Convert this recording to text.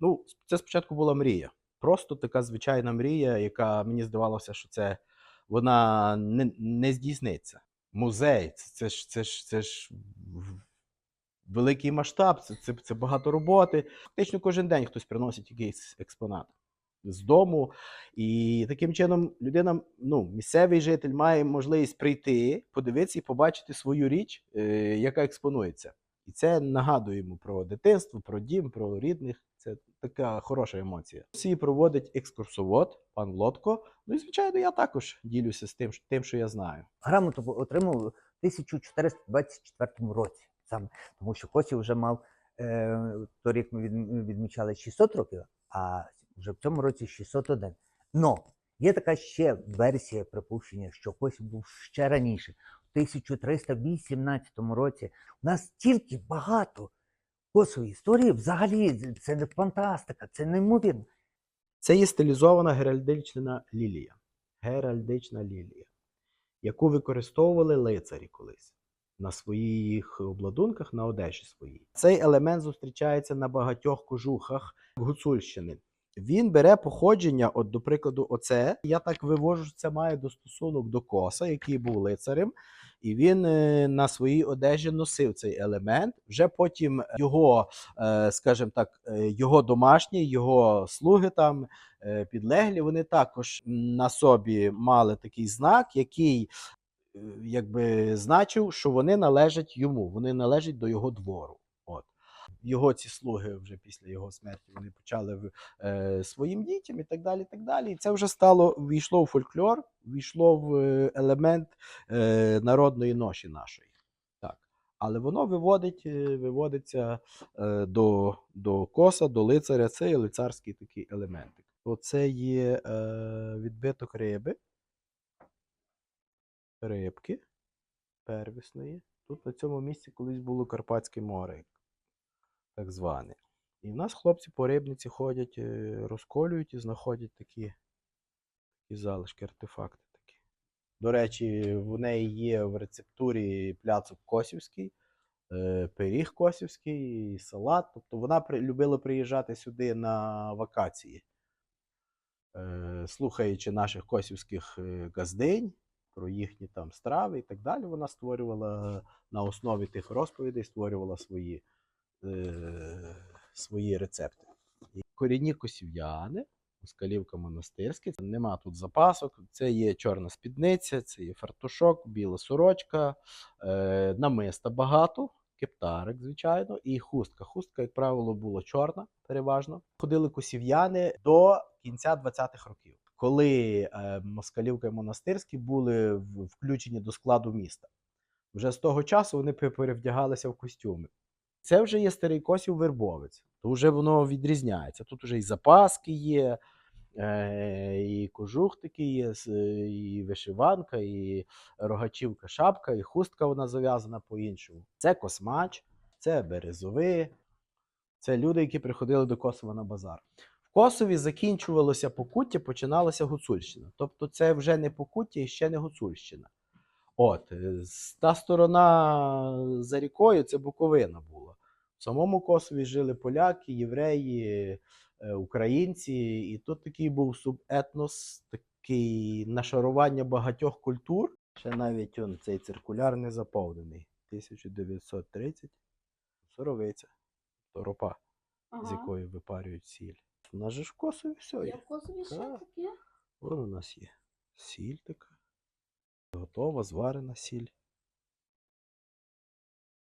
Ну, це спочатку була мрія. Просто така звичайна мрія, яка мені здавалося, що це вона не, не здійсниться. Музей це, ж це ж це ж великий масштаб, це, це, це багато роботи. Фактично кожен день хтось приносить якийсь експонат з дому. І таким чином людина, ну, місцевий житель має можливість прийти, подивитися і побачити свою річ, е, яка експонується. І це нагадує йому про дитинство, про дім, про рідних. Така хороша емоція. Всі проводить екскурсовод, пан Лотко. Ну і звичайно, я також ділюся з тим, тим, що я знаю. Грамоту отримав у 1424 році, саме тому що Косів вже мав е, торік ми відмічали 600 років, а вже в цьому році 601. Но є така ще версія припущення, що Косів був ще раніше, в 1318 році. У нас стільки багато косової історії, взагалі це не фантастика, це неймовірно. Це є стилізована геральдична лілія. Геральдична лілія, яку використовували лицарі колись на своїх обладунках на одежі своїй. Цей елемент зустрічається на багатьох кожухах Гуцульщини. Він бере походження, от, до прикладу, оце. Я так вивожу, що це має достосунок до коса, який був лицарем, і він е, на своїй одежі носив цей елемент. Вже потім його, е, скажімо так, е, його домашні, його слуги там е, підлеглі, вони також на собі мали такий знак, який е, якби значив, що вони належать йому, вони належать до його двору. От. Його ці слуги вже після його смерті вони почали е, своїм дітям і так далі. І так далі. І це вже стало війшло в фольклор, війшло в е, елемент е, народної ноші нашої. Так. Але воно виводить, е, виводиться до, до коса, до лицаря. Це є лицарський такий елементик. Оце є відбиток риби, рибки первісної. Тут на цьому місці колись було Карпатське море, так зване. І в нас хлопці по рибниці ходять, розколюють і знаходять такі, такі залишки, артефакти такі. До речі, в неї є в рецептурі пляцок косівський, е, пиріг косівський, салат. Тобто вона любила приїжджати сюди на вакації, е, слухаючи наших косівських е, газдинь про їхні там страви і так далі. Вона створювала на основі тих розповідей, створювала свої, е, свої рецепти. Корінні косів'яни, Москалівка монастирська, нема тут запасок. Це є чорна спідниця, це є фартушок, біла сорочка, е, намиста багато, кептарик, звичайно, і хустка. Хустка, як правило, була чорна, переважно. Ходили косів'яни до кінця 20-х років, коли е, Москалівка і монастирські були включені до складу міста. Вже з того часу вони перевдягалися в костюми. Це вже є старий косів вербовець, то вже воно відрізняється. Тут вже і запаски є, е, і кожух такий є, і вишиванка, і рогачівка шапка, і хустка вона зав'язана по-іншому. Це космач, це березови, це люди, які приходили до Косова на базар. В Косові закінчувалося Покуття, починалася Гуцульщина. Тобто це вже не Покуття і ще не Гуцульщина. От, е, та сторона за рікою це Буковина була. В самому Косові жили поляки, євреї, е, українці, і тут такий був субетнос, такий нашарування багатьох культур. Ще навіть он, цей циркуляр не заповнений. 1930. Соровиця, торопа, з якої випарюють сіль. У нас же в Косові все Я є. в Косові ще таке. Вон у нас є сіль така. Готова, зварена сіль.